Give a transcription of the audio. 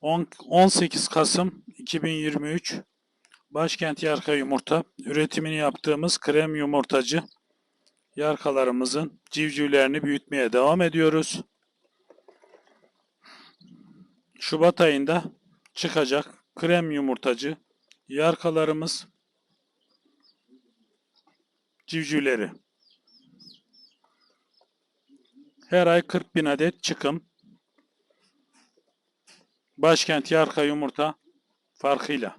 On- 18 Kasım 2023 Başkent Yarka Yumurta üretimini yaptığımız krem yumurtacı yarkalarımızın civcivlerini büyütmeye devam ediyoruz. Şubat ayında çıkacak krem yumurtacı yarkalarımız civcivleri. Her ay 40 bin adet çıkım. Başkent Yarka Yumurta farkıyla.